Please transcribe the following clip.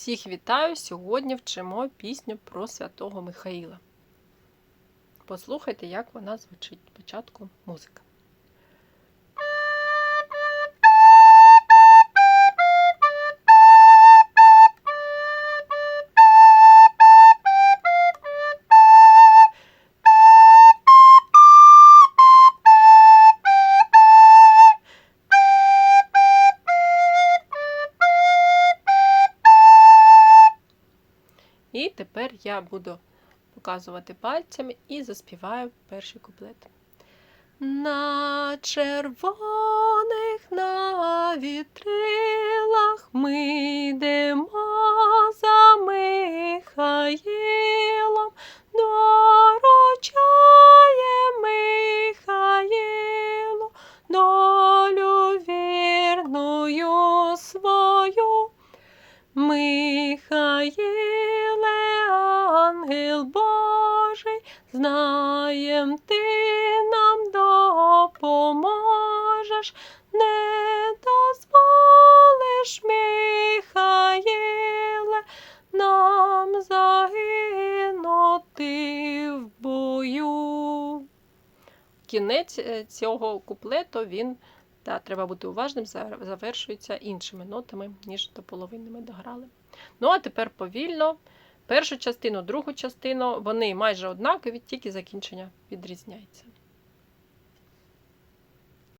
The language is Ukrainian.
Всіх вітаю! Сьогодні вчимо пісню про святого Михаїла. Послухайте, як вона звучить. Спочатку музика. І тепер я буду показувати пальцями і заспіваю перший куплет. На червоних на вітрилах знаєм ти нам допоможеш, не дозволиш, Михаїле, нам загинути в бою. Кінець е, цього куплету він та треба бути уважним, завершується іншими нотами, ніж до половини ми дограли. Ну, а тепер повільно. Першу частину, другу частину, вони майже однакові, тільки закінчення відрізняється.